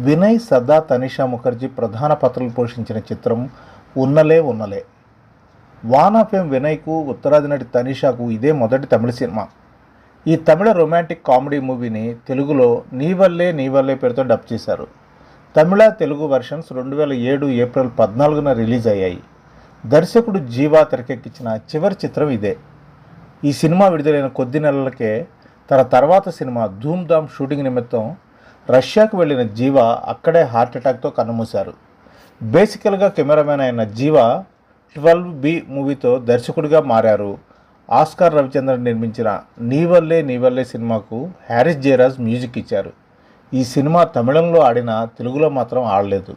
వినయ్ సదా తనిషా ముఖర్జీ ప్రధాన పాత్రలు పోషించిన చిత్రం ఉన్నలే ఉన్నలే. వానా ఎం వినయ్కు ఉత్తరాది నటి తనిషాకు ఇదే మొదటి తమిళ సినిమా. ఈ తమిళ రొమాంటిక్ కామెడీ మూవీని తెలుగులో నీవల్లే నీవల్లే పేరుతో డబ్ చేశారు. తమిళ తెలుగు వెర్షన్స్ రెండు వేల ఏడు ఏప్రిల్ పద్నాలుగున రిలీజ్ అయ్యాయి. దర్శకుడు జీవా తెరకెక్కించిన చివరి చిత్రం ఇదే. ఈ సినిమా విడుదలైన కొద్ది నెలలకే తన తర్వాత సినిమా ధూమ్ ధామ్ షూటింగ్ నిమిత్తం రష్యాకు వెళ్ళిన జీవా అక్కడే హార్ట్ అటాక్తో కన్నుమూశారు. బేసికల్గా కెమెరామెన్ అయిన జీవా ట్వెల్వ్ బి మూవీతో దర్శకుడిగా మారారు. ఆస్కార్ రవిచంద్రన్ నిర్మించిన నీవల్లే నీవల్లే సినిమాకు హ్యారిస్ జయరాజ్ మ్యూజిక్ ఇచ్చారు. ఈ సినిమా తమిళంలో ఆడినా తెలుగులో మాత్రం ఆడలేదు.